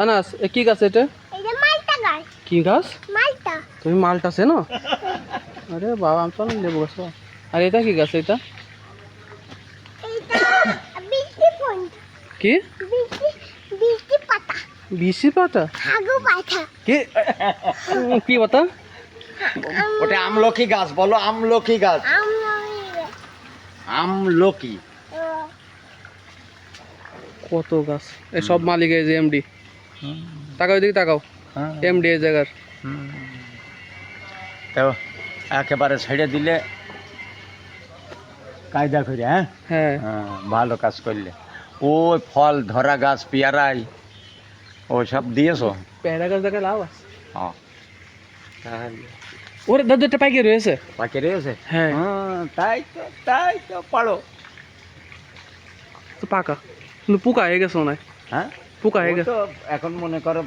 আনাস এ কি গাছ এটা? এই মালটা গাছ। কি গাছ? মালটা। তুমি মালটা চেনো? আরে বাবা আমি তো লেবু গাছ আর এটা কি গাছ এটা? এইটা কি? বিশি পাতা। হাগু পাতা। কি? কি পাতা? ওটা আমলকি গাছ বলো আমলকি গাছ। আমলকি। কত গাছ? এ সব মালিক এই যে এমডি তাকাও এদিকে তাকাও। এমডি এই জায়গার। তো একেবারে ছেড়ে দিলে কায়দা করে হ্যাঁ? হ্যাঁ। হ্যাঁ, ভালো কাজ করলে। ওই ফল ধরা গাছ পেয়ারাই ও সব দিয়েছ? পেয়ারা গাছ দেখে লাভ আছে। হ্যাঁ। ওরে দাদু একটা পাইকে রয়েছে? পাকে রয়েছে? হ্যাঁ। হ্যাঁ তাই তো তাই তো পারো। তো পাকা। কিন্তু পোকা হয়ে গেছে মনে হয়। হ্যাঁ? পোকা হয়ে গেছে। এখন মনে করো